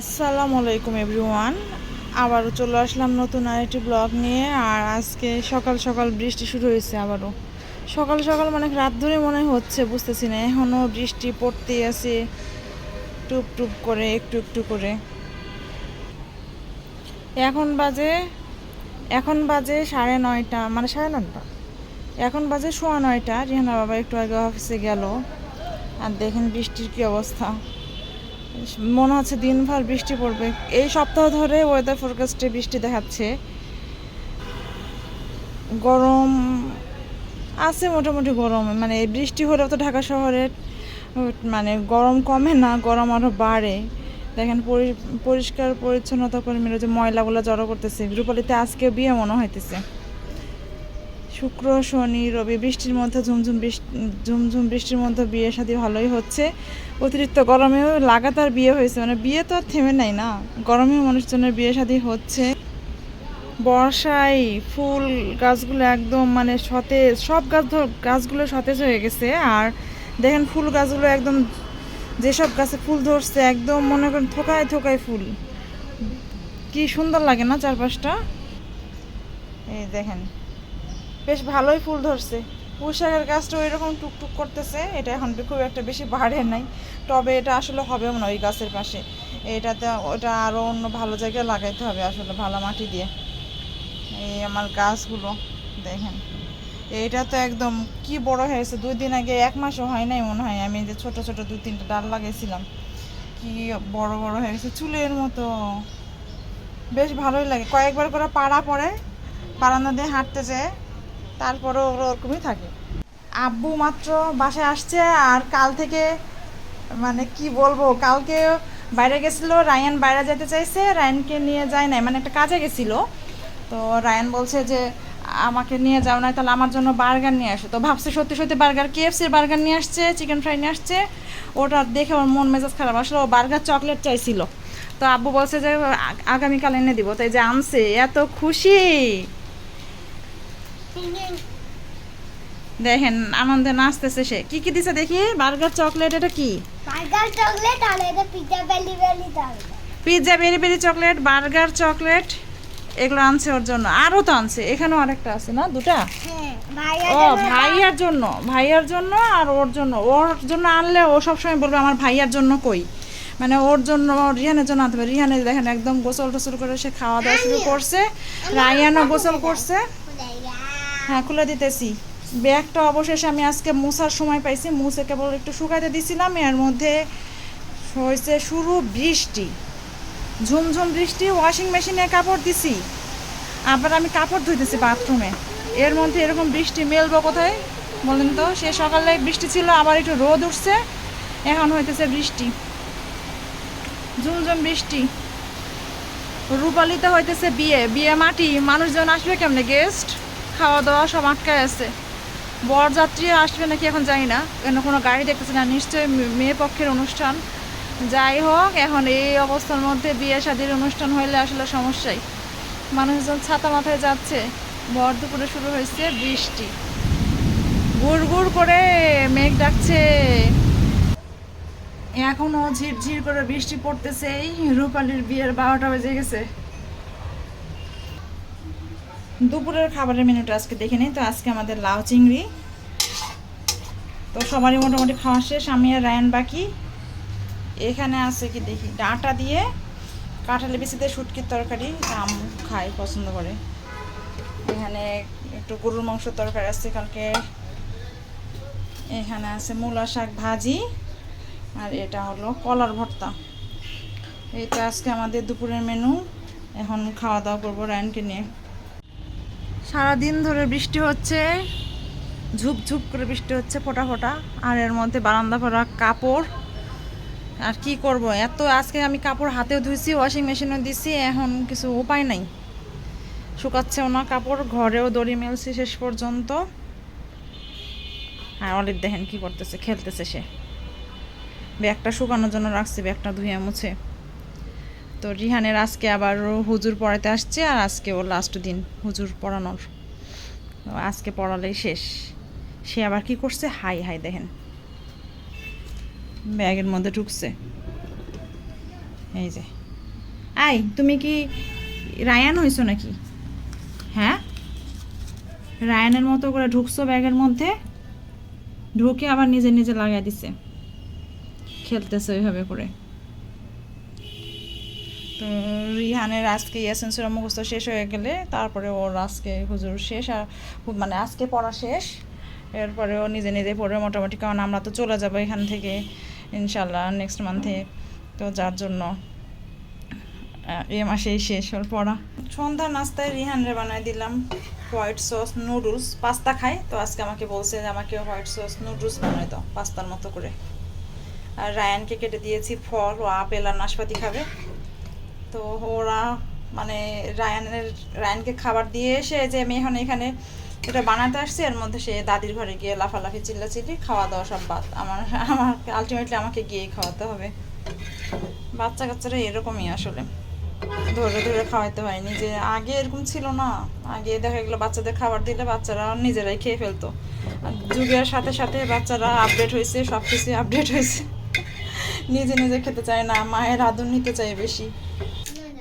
আসসালামু আলাইকুম এভরিওয়ান। আবারও চলে আসলাম নতুন আরেকটি ব্লগ নিয়ে, আর আজকে সকাল সকাল বৃষ্টি শুরু হয়েছে আবারও। সকাল সকাল মানে রাত ধরে মনে হচ্ছে, বুঝতেছি না এখনও বৃষ্টি পড়তেই আছে, টুপ টুপ করে, একটু একটু করে। এখন বাজে এখন বাজে সাড়ে নয়টা মানে সাড়ে নয়টা। এখন বাজে সোয়া নয়টা, রিহানা বাবা একটু আগে অফিসে গেল। আর দেখেন বৃষ্টির কি অবস্থা। মনে হচ্ছে দিনভর বৃষ্টি পড়বে। এই সপ্তাহ ধরে ওয়েদার ফোরকাস্টে বৃষ্টি দেখাচ্ছে। গরম আছে মোটামুটি গরম মানে এই বৃষ্টি হলেও তো ঢাকা শহরের মানে গরম কমে না, গরম আরও বাড়ে। দেখেন পরি- পরিষ্কার পরিচ্ছন্নতা কর্মীরা যে ময়লাগুলো জড়ো করতেছে, রূপালিতে আজকে বিয়ে মনে হইতেছে। শুক্র, শনি, রবি, বৃষ্টির মধ্যে ঝুমঝুম বৃষ্টি, ঝুমঝুম বৃষ্টির মধ্যে বিয়ে শাদী ভালোই হচ্ছে। অতিরিক্ত গরমেও লাগাতার বিয়ে হয়েছে। মানে বিয়ে তো আর থেমে নাই না। গরমেও মানুষজনের বিয়ে শাদী হচ্ছে। বর্ষায় ফুল গাছগুলো একদম মানে সতেজ, সব গাছ গাছগুলো সতেজ হয়ে গেছে। আর দেখেন ফুল গাছগুলো একদম, যেসব গাছে ফুল ধরছে, একদম মনে করেন থোকায় থোকায় ফুল। কি সুন্দর লাগে না চারপাশটা? এই দেখেন। বেশ ভালোই ফুল ধরছে। পুঁশাকের গাছটা ওই রকম টুকটুক করতেছে, এটা এখন খুব একটা বেশি বাড়ে নাই, তবে এটা আসলে হবেও না ওই গাছের পাশে। এটাতে ওটা আরও অন্য ভালো জায়গায় লাগাইতে হবে আসলে ভালো মাটি দিয়ে। এই আমার গাছগুলো, দেখেন। এইটা তো একদম কি বড় হয়েছে, দুই দিন আগে এক মাসও হয় নাই মনে হয়, আমি যে ছোট ছোট দু তিনটা ডাল লাগাইছিলাম। কি বড় বড় হয়ে গেছে, চুলের মতো। বেশ ভালোই লাগে, কয়েকবার করে পাড়া পড়ে বারান্দা দিয়ে হাঁটতে যায় তারপরেও ওরকমই থাকে। আব্বু মাত্র বাসায় আসছে আর কাল থেকে মানে কি বলব, কালকে বাইরে গেছিল, রায়ান বাইরে যেতে চাইছে, রায়ানকে নিয়ে যায় নাই মানে একটা কাজে গেছিল। তো রায়ান বলছে যে, আমাকে নিয়ে যাও না তাহলে আমার জন্য বার্গার নিয়ে আসো। তো ভাবছে সত্যি সত্যি বার্গার, কেএফসির বার্গার নিয়ে আসছে, চিকেন ফ্রাই নিয়ে আসছে। ওটা দেখে ওর মন মেজাজ খারাপ, আসলে ও বার্গার চকলেট চাইছিল। তো আব্বু বলছে যে আগামীকাল এনে দিব। তাই যে আনছে, এত খুশি! দেখেন আনন্দে নাচতেছে সে। কি কি দিছে দেখি? বার্গার চকলেট এটা কি? বার্গার চকলেট আর এটা pizza belly belly pizza berry berry chocolate burger chocolate এগুলো আনছে ওর জন্য। আরও তো আনছে এখানেও আরেকটা আছে না দুটা? হ্যাঁ ও ভাইয়ার জন্য ভাইয়ার জন্য আর ওর জন্য। ওর জন্য আনলে ও সবসময় বলবে আমার ভাইয়ার জন্য কই? মানে ওর জন্য রিহানের জন্য আনতে হবে রিহানে দেখেন একদম গোসল টোসল করে সে খাওয়া দাওয়া শুরু করছে রায়ানও গোসল করছে। হ্যাঁ খুলে দিতেছি। ব্যাগটা অবশেষে আমি আজকে মুছার সময় পাইছি। মুছে কেবল একটু শুকাইতে দিছিলাম। এর মধ্যে হয়েছে শুরু বৃষ্টি। ঝুমঝুম বৃষ্টি ওয়াশিং মেশিনে কাপড় দিছি। আবার আমি কাপড় ধুইতেছি বাথরুমে এর মধ্যে এরকম বৃষ্টি মেলবো কোথায়? বলেন তো, সে সকালে বৃষ্টি ছিল, আবার একটু রোদ উঠছে। এখন হইতেছে বৃষ্টি। ঝুমঝুম বৃষ্টি। রূপালিতে হইতেছে বিয়ে। বিয়ে মাটি। মানুষজন আসবে কেমনে গেস্ট খাওয়া দাওয়া সব আটকায় আছে। বরযাত্রী আসবে নাকি এখন জানি না। কেন কোনো গাড়ি দেখতেছে না। নিশ্চয়ই মেয়ে পক্ষের অনুষ্ঠান। যাই হোক, এখন এই অবস্থার মধ্যে বিয়ে শাদির অনুষ্ঠান হইলে আসলে সমস্যাই। মানুষজন ছাতা মাথায় যাচ্ছে। ভর দুপুরে শুরু হয়েছে বৃষ্টি। গুড় গুড় করে মেঘ ডাকছে। এখনও ঝিরঝির করে বৃষ্টি পড়তেছে। এই রূপালির বিয়ের বারোটা বেজে গেছে। দুপুরের খাবারের মেনুটা আজকে দেখে নিই, তো আজকে আমাদের লাউ চিংড়ি। তো সবারই মোটামুটি খাওয়া শেষ, আমি আর রায়ন বাকি। এখানে আছে কি দেখি, ডাঁটা দিয়ে কাঁঠালি বিচিতে শুটকির তরকারি আম খাই পছন্দ করে। এখানে একটু গরুর মাংসের তরকারি আছে কালকে। এখানে আছে মূলা শাক ভাজি, আর এটা হলো কলার ভর্তা। এটা আজকে আমাদের দুপুরের মেনু, এখন খাওয়া দাওয়া করব রায়নকে নিয়ে। সারাদিন ধরে বৃষ্টি হচ্ছে, ঝুপ ঝুপ করে বৃষ্টি হচ্ছে ফোটা ফোটা, আর এর মধ্যে বারান্দা ভরা কাপড়। আর কি করব? এত আজকে আমি কাপড় হাতেও ধুইছি ওয়াশিং মেশিনেও দিছি, এখন কিছু উপায় নাই। শুকাচ্ছেও না কাপড়, ঘরেও দড়ি মেলছি শেষ পর্যন্ত। আর অলিভ দেখেন কি করতেছে, খেলতেছে সে। ব্যাগটা শুকানোর জন্য রাখছি, ব্যাগটা ধুয়ে মুছে। তো রিহানের আজকে আবার হুজুর পড়াতে আসছে আর আজকে ওর লাস্ট দিন হুজুর পড়ানোর। আজকে পড়ালেই শেষ। সে আবার কি করছে? হাই হাই দেখেন। ব্যাগের মধ্যে ঢুকছে। এই যে। আই, তুমি কি রায়ান হইছো নাকি? হ্যাঁ? রায়ানের মতো করে ঢুকছো ব্যাগের মধ্যে? ঢুকে আবার নিজে নিজে লাগাই দিছে। খেলতেছে ওইভাবে করে। তো রিহানের আজকে ইয়াসিন সুরা মুখস্থ শেষ হয়ে গেলে তারপরে ওর আজকে হুজুর শেষ আর মানে আজকে পড়া শেষ। এরপরে ও নিজে নিজে পড়বে মোটামুটি, কারণ আমরা তো চলে যাব এখান থেকে ইনশাল্লাহ নেক্সট মান্থে তো যার জন্য এ মাসেই শেষ ওর পড়া। সন্ধ্যা নাস্তায় রিহানরে বানাই দিলাম হোয়াইট সস নুডলস। পাস্তা খায়, তো আজকে আমাকে বলছে যে আমাকে হোয়াইট সস নুডলস বানাই দাও, পাস্তার মতো করে। আর রায়ানকে কেটে দিয়েছি ফল, ও আপেল আর নাশপাতি খাবে। তো ওরা মানে রায়ানের, রায়ানকে খাবার দিয়ে এসে যে আমি এখন এখানে এটা বানাতে আসছি, এর মধ্যে সে দাদির ঘরে গিয়ে লাফালাফি, চিল্লাচিল্লি, খাওয়া দাওয়া সব বাদ। আমার আমার আলটিমেটলি আমাকে গিয়েই খাওয়াতে হবে। বাচ্চা কাচ্চারা এরকমই আসলে। ধরে ধরে খাওয়াইতে হয়নি যে আগে এরকম ছিল না। আগে দেখা গেলো বাচ্চাদের খাবার দিলে বাচ্চারা নিজেরাই খেয়ে ফেলতো। যুগের সাথে সাথে বাচ্চারা আপডেট হয়েছে সব কিছুই আপডেট হয়েছে নিজে নিজে খেতে চায় না, মায়ের আদর নিতে চায় বেশি।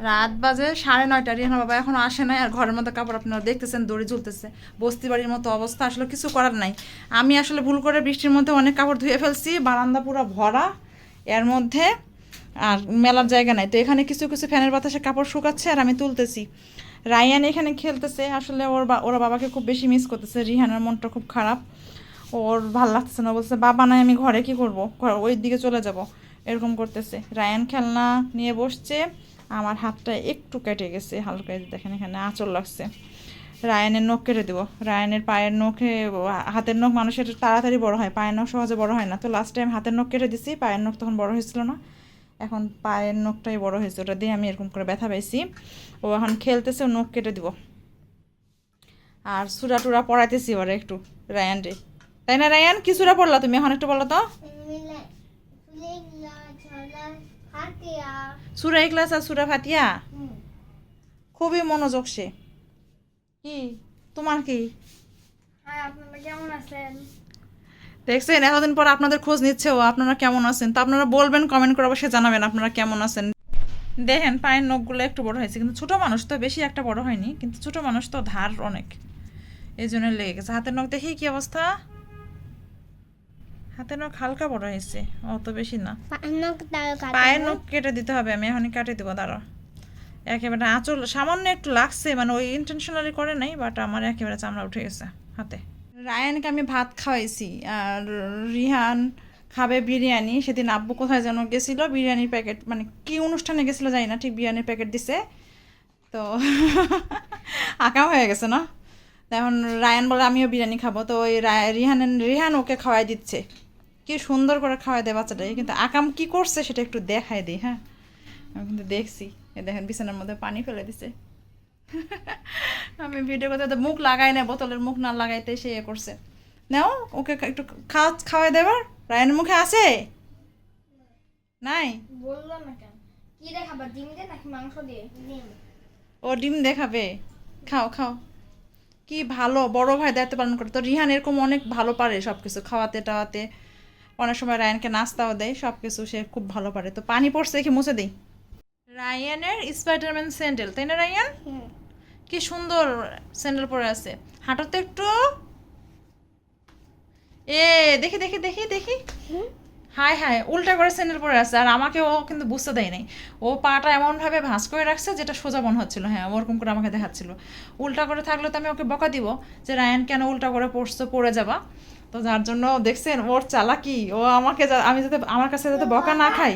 রাত বাজে সাড়ে নয়টা রিহান বাবা এখনও আসে নাই, আর ঘরের মধ্যে কাপড় আপনারা দেখতেছেন, দড়ি ঝুলতেছে, বস্তি বাড়ির মতো অবস্থা, আসলে কিছু করার নাই। আমি আসলে ভুল করে বৃষ্টির মধ্যে অনেক কাপড় ধুয়ে ফেলছি, বারান্দা পুরো ভরা, এর মধ্যে আর মেলার জায়গা নাই। তো এখানে কিছু কিছু ফ্যানের বাতাসে কাপড় শুকাচ্ছে আর আমি তুলতেছি। রায়ান এখানে খেলতেছে, আসলে ওর বা- ওরা বাবাকে খুব বেশি মিস করতেছে, রিহানের মনটা খুব খারাপ। ওর ভালো লাগতেছে না বলছে বাবা নাই, আমি ঘরে কি করব? ওই দিকে চলে যাব। এরকম করতেছে। রায়ান খেলনা নিয়ে বসছে। আমার হাতটা একটু কেটে গেছে, হালকা দেখেন এখানে আঁচল লাগছে। রায়ানের নখ কেটে দেবো। রায়ানের পায়ের নখে, হাতের নখ মানুষের তাড়াতাড়ি বড় হয়, পায়ের নখ সহজে বড় হয় না। তো লাস্ট টাইম হাতের নখ কেটে দিছি, পায়ের নখ তখন বড় হয়েছিল না। এখন পায়ের নখটাই বড় হয়েছে, ওটা দিয়ে আমি এরকম করে ব্যথা পাইছি। ও এখন খেলতেছে নখ কেটে দিব। আর সুরা টুরা পড়াইতেছি ওরা একটু রায়ান রে তাই না রায়ান? কি সুরা পড়লা তুমি? এখন একটু বলো তো। সুরা ইখলাস আর সুরা ফাতিয়া? খুবই মনোযোগ সে। কি? তোমার কি? কেমন আছেন? দেখছেন এতদিন পর আপনাদের খোঁজ নিচ্ছে ও আপনারা কেমন আছেন? তো আপনারা বলবেন কমেন্ট করে অবশ্যই জানাবেন আপনারা কেমন আছেন। দেখেন পায়ের নখগুলো একটু বড় হয়েছে কিন্তু ছোট মানুষ তো বেশি একটা বড় হয়নি কিন্তু ছোট মানুষ তো ধার অনেক। এই জন্য লেগে গেছে। হাতের নখ দেখি কি অবস্থা? হাতের নখ হালকা বড় হয়েছে অত বেশি না। পায়ের নখ কেটে দিতে হবে আমি এখনই কাটে দেবো দাঁড়া একেবারে আঁচল সামান্য একটু লাগছে মানে ওই ইন্টেনশনালি করে নাই বাট আমার একেবারে চামড়া উঠে গেছে হাতে। রায়ানকে আমি ভাত খাওয়াইছি আর রিহান খাবে বিরিয়ানি সেদিন আব্বু কোথায় যেন গেছিল বিরিয়ানির প্যাকেট মানে কি অনুষ্ঠানে গেছিল জানি না ঠিক বিরিয়ানির প্যাকেট দিছে। তো আঁকা হয়ে গেছে না? এখন রায়ান বলে আমিও বিরিয়ানি খাব। তো ওই রিহান রিহান ওকে খাওয়াই দিচ্ছে। কি সুন্দর করে খাওয়াই দেয় বাচ্চাটাকে। কিন্তু আকাম কি করছে সেটা একটু দেখাই দিই হ্যাঁ? আমি কিন্তু দেখছি। এ দেখেন বিছানার মধ্যে পানি ফেলে দিছে। আমি ভিডিও করতে তো মুখ লাগাই না বোতলের মুখ না লাগাইতে সে ইয়ে করছে। নাও ওকে একটু খাওয়া খাওয়াই দেবার রায়নের মুখে আছে? নাই? না কেন? কি দেখাবা ডিম দিয়ে নাকি মাংস দিয়ে? ও ডিম দেখাবে। খাও খাও। কি ভালো বড় ভাই দায়িত্ব পালন করে। তো রিহান এরকম অনেক ভালো পারে সব কিছু খাওয়াতে টাওয়াতে। অনেক সময় রায়ানকে নাস্তাও দেয় সব কিছু সে খুব ভালো পারে। তো পানি পড়ছে দেখে মুছে দিই। রায়ানের স্পাইডারম্যান স্যান্ডেল তাই না রায়ান? কি সুন্দর স্যান্ডেল পরে আছে। হাঁটো তো একটু। এ দেখি দেখি দেখি দেখি। হাই হায় উল্টা করে স্যান্ডেল পরে আছে আর আমাকে ও কিন্তু বুঝতে দেয় নাই ও পাটা এমনভাবে ভাঁজ করে রাখছে যেটা সোজা মনে হচ্ছিল। হ্যাঁ ওরকম করে আমাকে দেখাচ্ছিল। উল্টা করে থাকলে তো আমি ওকে বকা দিব যে রায়ান কেন উল্টা করে পড়ছো পড়ে যাবা। তো যার জন্য দেখছেন ওর চালাকি। ও আমাকে আমি যাতে আমার কাছে যাতে বকা না খাই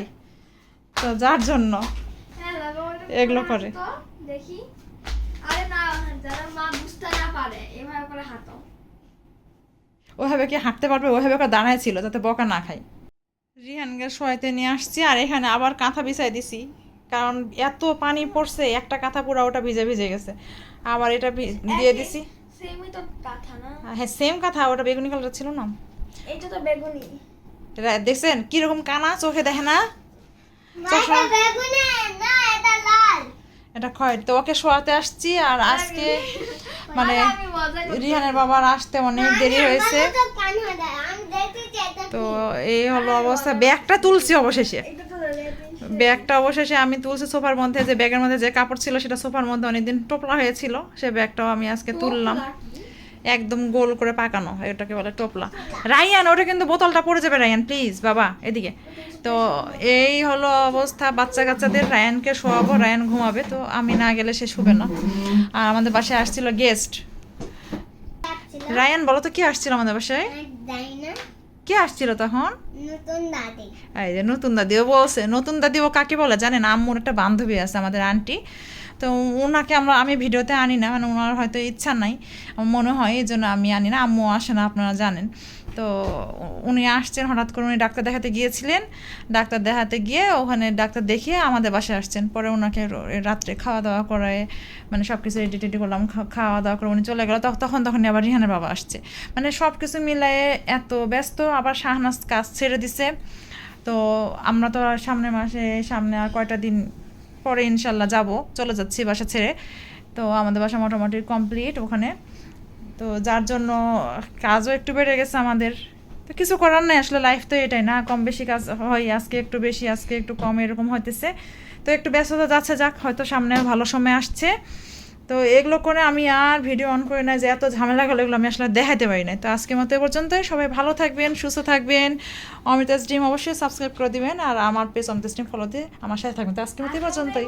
তো যার জন্য হ্যাঁ এগুলো করে। দেখি। আরে না যারা মা বুঝতে না পারে এভাবে করে হাঁটো। ওইভাবে কি হাঁটতে পারবে? ওইভাবে করে দাঁড়ায় ছিল যাতে বকা না খাই রিহানকে শোয়াইতে নিয়ে আসছি আর এখানে আবার কাঁথা বিছাই দিছি। কারণ এত পানি পড়ছে একটা কাঁথা পুরো ওটা ভিজে ভিজে গেছে। আবার এটা দিয়ে দিছি। হ্যাঁ সেম কাঁথা ওটা বেগুনি কালার ছিল না? এটা তো বেগুনি। দেখছেন কীরকম কানা চোখে দেখে না? এটা খয় তো ওকে শোয়াতে আসছি আর আজকে মানে রিহানের বাবার আসতে অনেক দেরি হয়েছে। তো এই হলো অবস্থা। ব্যাগটা তুলছি অবশেষে। ব্যাগটা অবশেষে আমি তুলছি সোফার মধ্যে যে ব্যাগের মধ্যে যে কাপড় ছিল সেটা সোফার মধ্যে অনেকদিন টোপলা হয়েছিল সে ব্যাগটাও আমি আজকে তুললাম। একদম গোল করে পাকানো এটাকে বলে টোপলা। রায়ান ওটা কিন্তু বোতলটা পড়ে যাবে রায়ান প্লিজ বাবা এদিকে। তো এই হলো অবস্থা বাচ্চা কাচ্চাদের রায়ানকে শোয়াবো রায়ান ঘুমাবে তো আমি না গেলে সে শুবে না। আর আমাদের বাসায় আসছিল গেস্ট রায়ান বলো তো কি আসছিল আমাদের বাসায়? কে আসছিল তখন? নতুন দাদি। এই যে নতুন দাদিও বলছে। নতুন দাদি ও কাকে বলে? জানেন আম্মুর একটা বান্ধবী আছে আমাদের আন্টি তো ওনাকে আমরা, আমি ভিডিওতে আনি না মানে ওনার হয়তো ইচ্ছা নাই, মনে হয়, এই জন্য আমি আনি না, আম্মু আসে না, আপনারা জানেন। তো উনি আসছেন, হঠাৎ করে উনি ডাক্তার দেখাতে গিয়েছিলেন, ডাক্তার দেখাতে গিয়ে ওখানে ডাক্তার দেখিয়ে আমাদের বাসায় আসছেন। পরে ওনাকে রাত্রে খাওয়া দাওয়া করায় মানে সব কিছু রেডি টেডি করলাম খাওয়া দাওয়া করে উনি চলে গেল, তখ- তখন তখন আবার রিহানের বাবা আসছে। মানে সব কিছু মিলায়ে এত ব্যস্ত, আবার শাহনাজ কাজ ছেড়ে দিছে। তো আমরা তো সামনের মাসে, সামনে আর কয়টা দিন পরে ইনশাল্লাহ যাব। চলে যাচ্ছি বাসা ছেড়ে। তো আমাদের বাসা মোটামুটি কমপ্লিট ওখানে। তো যার জন্য কাজও একটু বেড়ে গেছে আমাদের। তো কিছু করার নাই আসলে লাইফ তো এটাই না, কম বেশি কাজ হয়, আজকে একটু বেশি, আজকে একটু কম, এরকম হইতেছে। তো একটু ব্যস্ততা যাচ্ছে যাক, হয়তো সামনে ভালো সময় আসছে। তো এগুলো করে আমি আর ভিডিও অন করি না যে এত ঝামেলা গেলো, এগুলো আমি আসলে দেখাতে পারি না তো আজকে মতো এ পর্যন্তই। সবাই ভালো থাকবেন, সুস্থ থাকবেন। অমিতাস ড্রিম অবশ্যই সাবস্ক্রাইব করে দিবেন আর আমার পেজ অমিতাজ ডিম ফলো দিয়ে আমার সাথে থাকবেন। তো আজকে মতো এ পর্যন্তই।